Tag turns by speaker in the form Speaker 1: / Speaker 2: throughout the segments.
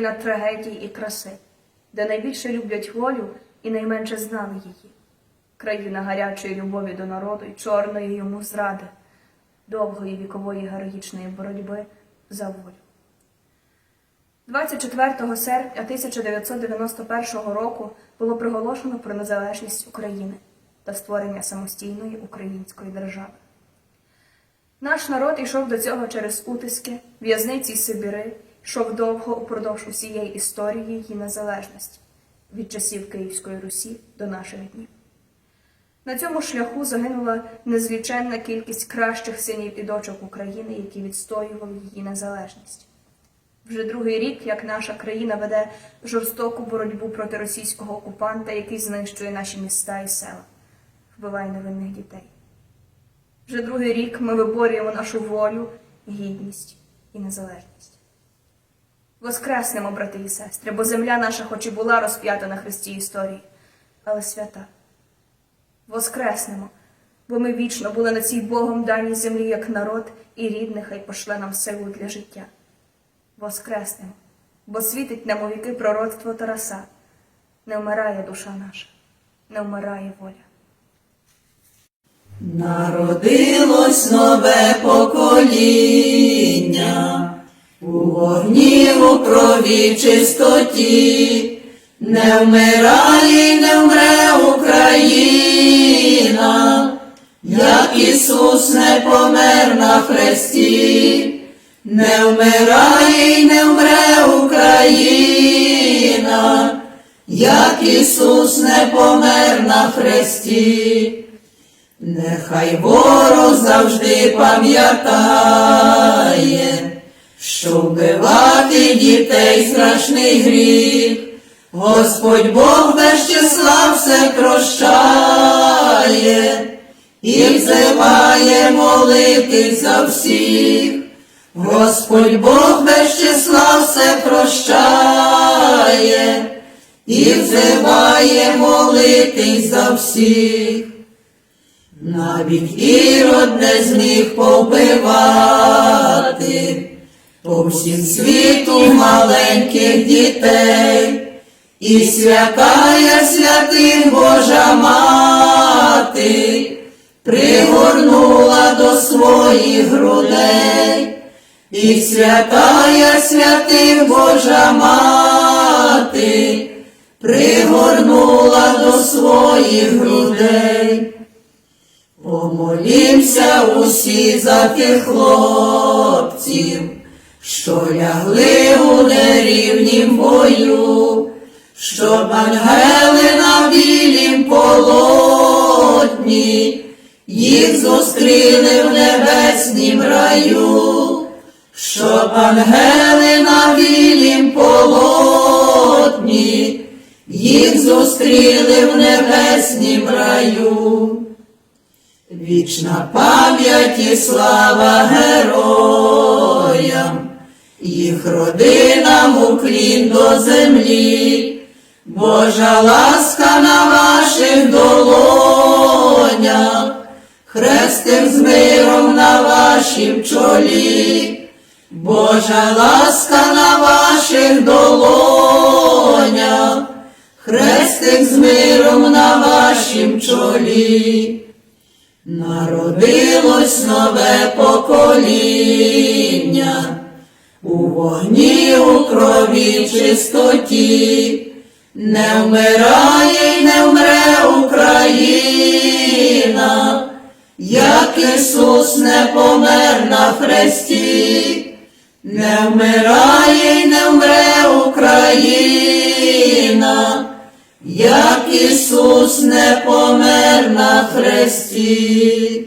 Speaker 1: країна трагедій і краси, де найбільше люблять волю і найменше знали її, країна гарячої любові до народу і чорної йому зради, довгої вікової героїчної боротьби за волю. 24 серпня 1991 року було приголошено про незалежність України та створення самостійної української держави. Наш народ йшов до цього через утиски, в'язниці Сибіри, йшов довго упродовж усієї історії її незалежності від часів Київської Русі до наших днів. На цьому шляху загинула незліченна кількість кращих синів і дочок України, які відстоювали її незалежність. Вже другий рік, як наша країна веде жорстоку боротьбу проти російського окупанта, який знищує наші міста і села, вбиває невинних дітей. Вже другий рік ми виборюємо нашу волю, гідність і незалежність. Воскреснемо, брати і сестри, бо земля наша хоч і була розп'ята на хресті історії, але свята. Воскреснемо, бо ми вічно були на цій Богом даній землі як народ, і рідне хай пошле нам силу для життя. Воскреснемо, бо світить нам у віки пророцтво Тараса. Не вмирає душа наша, не вмирає воля.
Speaker 2: Народилось нове покоління, у вогні у крові чистоті, не вмирає, не вмре Україна, як Ісус не помер на хресті, не вмирає, не вмре Україна, як Ісус не помер на хресті. Нехай ворог завжди пам'ятає, що вбивати дітей страшний гріх, Господь Бог без числа все прощає і взиває молитись за всіх. Господь Бог без числа все прощає і взиває молитись за всіх. Навіть ірод не зміг повбивати по всім світу маленьких дітей, і святая святих Божа мати пригорнула до своїх грудей, і святая святих Божа мати пригорнула до своїх грудей. Помолімся усі за тих хлопців, що лягли у нерівнім бою, щоб ангели на білім полотні їх зустріли в небеснім раю, щоб ангели на білім полотні їх зустріли в небеснім раю. Вічна пам'ять і слава героям, їх родинам уклін до землі, Божа ласка на ваших долонях, хрестик з миром на вашім чолі, Божа ласка на ваших долонях, хрестик з миром на вашім чолі. Народилось нове покоління, у вогні, у крові чистоті, не вмирає й не вмре Україна, як Ісус не помер на хресті, не вмирає й не вмре Україна як Ісус не помер на хресті.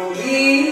Speaker 1: holy.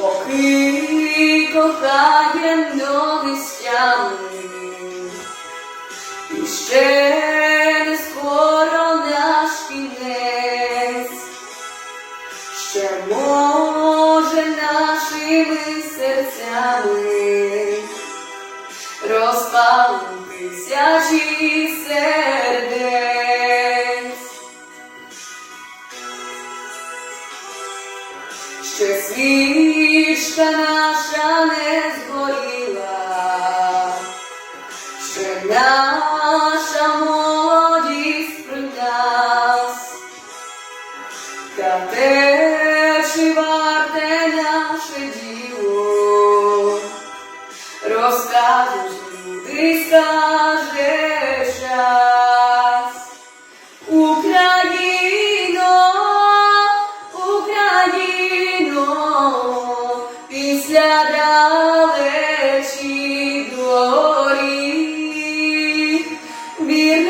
Speaker 1: Поки
Speaker 3: кохає новистями, і ще не скоро наш кінець, ще може нашими серцями розпалитися чи сердець. Ще свічка наша не згоріла, ще наша молодість при нас, та те, чи варте наше діло,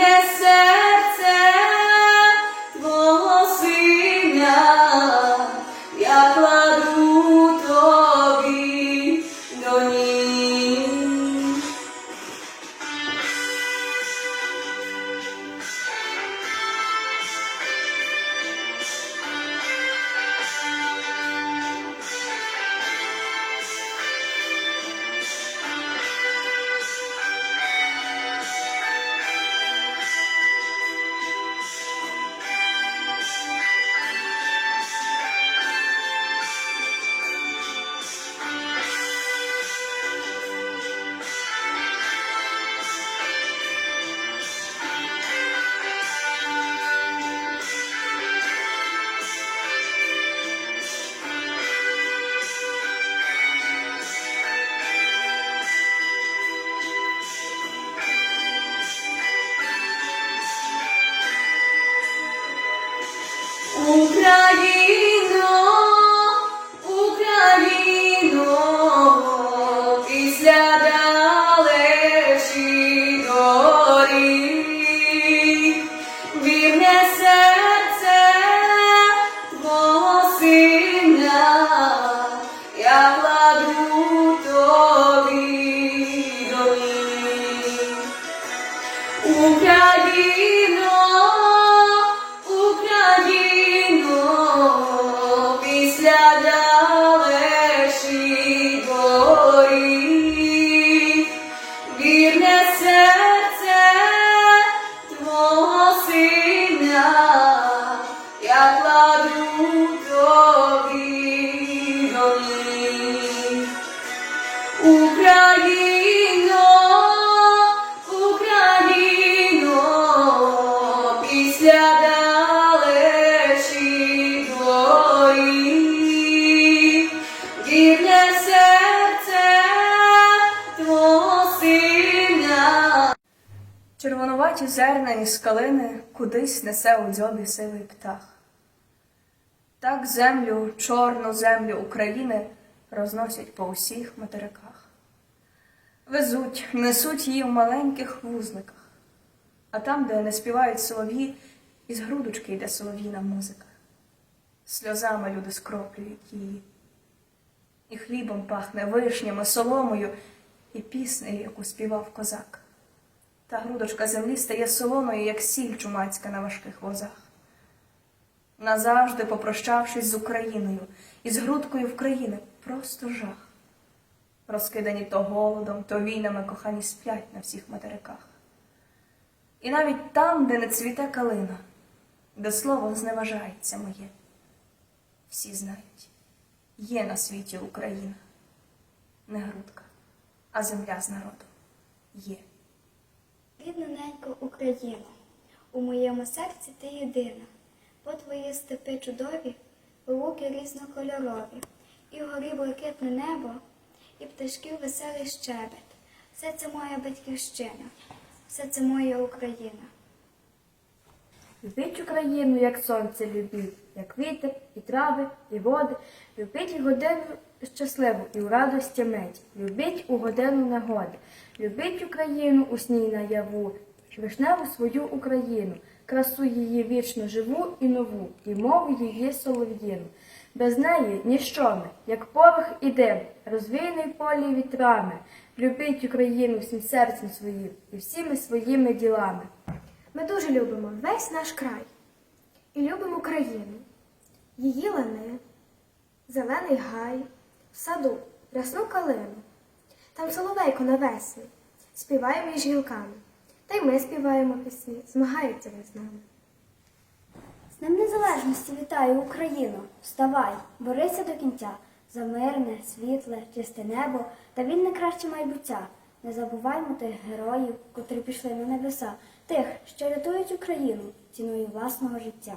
Speaker 3: crescer. Україно, Україно, після далечі доріг, вірне серце твого сина.
Speaker 1: Червонуваті зерна із калини кудись несе у дзьобі сивий птах. Так землю, чорну землю України розносять по усіх материках. Везуть, несуть її в маленьких вузликах, а там, де не співають солов'ї, із грудочки йде солов'їна музика. Сльозами люди скроплюють її. І хлібом пахне вишнями, соломою, і піснею, яку співав козак. Та грудочка землі стає солоною, як сіль чумацька на важких возах. Назавжди попрощавшись з Україною і з грудкою в країни, просто жах. Розкидані то голодом, то війнами кохані сплять на всіх материках. І навіть там, де не цвіте калина, де слово зневажається моє, всі знають. Є на світі Україна. Не грудка, а земля з народом. Є.
Speaker 4: Рідна ненька Україна, у моєму серці ти єдина, бо твої степи чудові, луки різнокольорові, і вгорі блакитне небо, і пташків веселий щебет. Все це моя батьківщина, все це моя Україна.
Speaker 5: Любіть Україну, як сонце любіть, як вітер, і трави, і води. Любіть годину щасливу і у радості мить. Любіть у годину негоди. Любіть Україну у сній наяву, вишневу свою Україну, красу її вічно живу і нову, і мову її солов'їну. Без неї ніщо ми, як порох і дим, розвійний полі вітрами. Любіть Україну всім серцем своїм і всіми своїми ділами.
Speaker 4: Ми дуже любимо весь наш край і любимо Україну, її лани, зелений гай, в саду, рясну калину. Там соловейко навесні, співає між гілками, та й ми співаємо пісні, змагаються ви з нами. З Ним Незалежності вітаю Україну! Вставай, борися до кінця за мирне, світле, чисте небо та вільне краще майбуття. Не забуваймо тих героїв, котрі пішли на небеса, тих, що рятують Україну ціною власного життя.